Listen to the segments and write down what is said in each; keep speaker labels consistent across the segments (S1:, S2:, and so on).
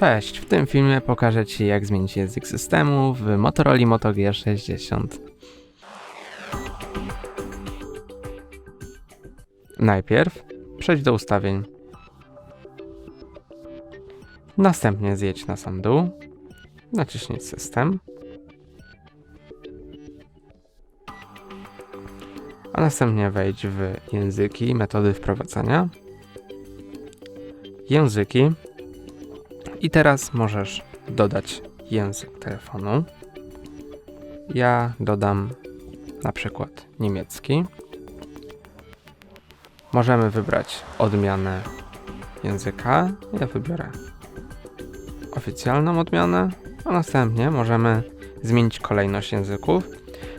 S1: Cześć, w tym filmie pokażę Ci jak zmienić język systemu w Motorola Moto G60. Najpierw przejdź do ustawień. Następnie zjedź na sam dół, naciśnij system. A następnie wejdź w języki, metody wprowadzania. Języki. I teraz możesz dodać język telefonu. Ja dodam na przykład niemiecki. Możemy wybrać odmianę języka. Ja wybiorę oficjalną odmianę, a następnie możemy zmienić kolejność języków.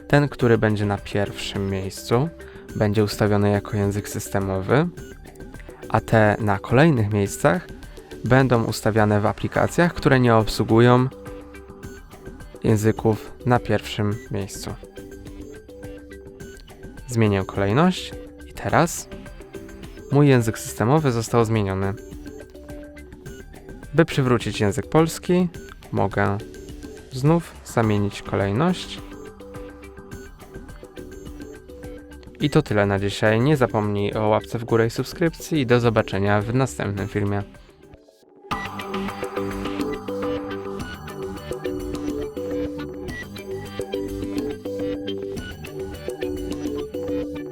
S1: Ten, który będzie na pierwszym miejscu, będzie ustawiony jako język systemowy, a te na kolejnych miejscach będą ustawiane w aplikacjach, które nie obsługują języków na pierwszym miejscu. Zmienię kolejność i teraz mój język systemowy został zmieniony. By przywrócić język polski, mogę znów zamienić kolejność. I to tyle na dzisiaj. Nie zapomnij o łapce w górę i subskrypcji i do zobaczenia w następnym filmie.